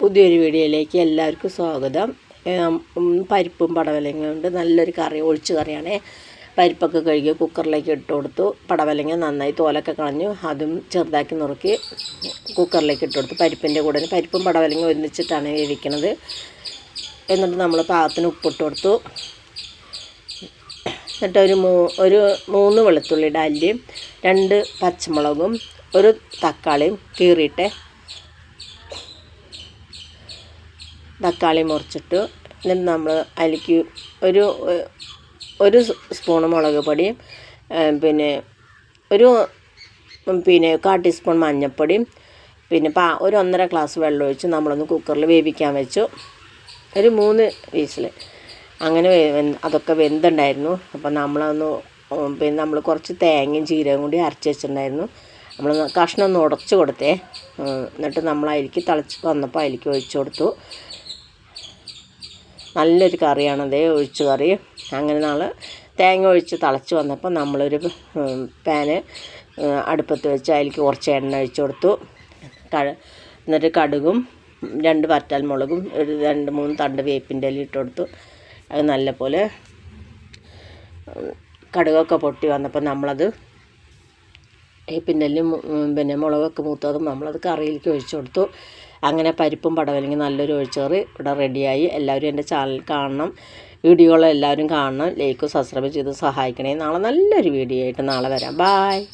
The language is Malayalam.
പുതിയൊരു വീഡിയോയിലേക്ക് എല്ലാവർക്കും സ്വാഗതം. പരിപ്പും പടവലങ്ങ കൊണ്ട് നല്ലൊരു കറി ഒഴിച്ചു കറിയാണ്. പരിപ്പൊക്കെ കഴുകി കുക്കറിലേക്ക് ഇട്ട് കൊടുത്തു. പടവലങ്ങ നന്നായി തോലൊക്കെ കളഞ്ഞു. അതും ചെറുതാക്കി നുറുക്കി കുക്കറിലേക്ക് ഇട്ട് കൊടുത്തു. പരിപ്പിന്റെ കൂടെ പരിപ്പും പടവലങ്ങ ഒരുമിച്ചിട്ടാണ് വേവിക്കണത്. എന്നിട്ട് നമ്മൾ പാകത്തിന് ഉപ്പിട്ട് കൊടുത്തു. എന്നിട്ട് ഒരു മൂ ഒരു മൂന്ന് വെളുത്തുള്ളിയുടെ അല്ലിയും രണ്ട് പച്ചമുളകും ഒരു തക്കാളിയും കീറിയിട്ട് തക്കാളി മുറിച്ചിട്ട് എന്നിട്ട് നമ്മൾ അതിലേക്ക് ഒരു ഒരു സ്പൂൺ മുളക് പൊടിയും പിന്നെ ഒരു പിന്നെ കാ ടീസ്പൂൺ മഞ്ഞൾപ്പൊടിയും പിന്നെ പാ ഒരു ഒന്നര ഗ്ലാസ് വെള്ളം ഒഴിച്ച് നമ്മളൊന്ന് കുക്കറിൽ വേവിക്കാൻ വെച്ചു. ഒരു മൂന്ന് വീസിൽ അങ്ങനെ അതൊക്കെ വെന്തുണ്ടായിരുന്നു. അപ്പോൾ നമ്മളൊന്ന് പിന്നെ നമ്മൾ കുറച്ച് തേങ്ങയും ജീരകം കൂടി അരച്ച് വെച്ചിട്ടുണ്ടായിരുന്നു. നമ്മൾ കഷ്ണം ഒന്ന് ഉടച്ച് കൊടുത്തേ. എന്നിട്ട് നമ്മൾ അതിലേക്ക് തിളച്ച് വന്നപ്പോൾ അതിലേക്ക് ഒഴിച്ചു കൊടുത്തു. നല്ലൊരു കറിയാണത് ഒഴിച്ചു കറി. അങ്ങനെ നമ്മൾ തേങ്ങ ഒഴിച്ച് തിളച്ച് വന്നപ്പോൾ നമ്മളൊരു പാന് അടുപ്പത്ത് വെച്ച് അതിലേക്ക് കുറച്ച് എണ്ണ ഒഴിച്ച് കൊടുത്തു. കഴ എന്നിട്ട് കടുകും രണ്ട് വറ്റൽമുളകും ഒരു രണ്ട് മൂന്ന് തണ്ട് വേപ്പിന്റെ ഇല ഇട്ട് കൊടുത്തു. അത് നല്ലപോലെ പോലെ കടുകൊക്കെ പൊട്ടി വന്നപ്പോൾ നമ്മളത് ഇലയും ഉം, പിന്നെ മുളകൊക്കെ മൂത്തതും നമ്മളത് കറിയിലേക്ക് ഒഴിച്ചു കൊടുത്തു. അങ്ങനെ പരിപ്പും പടവലെങ്കിൽ നല്ലൊരു ഒഴിച്ചേറ് ഇവിടെ റെഡിയായി. എല്ലാവരും എന്റെ ചാനൽ കാണണം. വീഡിയോകളെല്ലാവരും കാണണം. ലൈക്കും സബ്സ്ക്രൈബ് ചെയ്ത് സഹായിക്കണേ. നാളെ നല്ലൊരു വീഡിയോ ആയിട്ട് നാളെ വരാം. ബായ്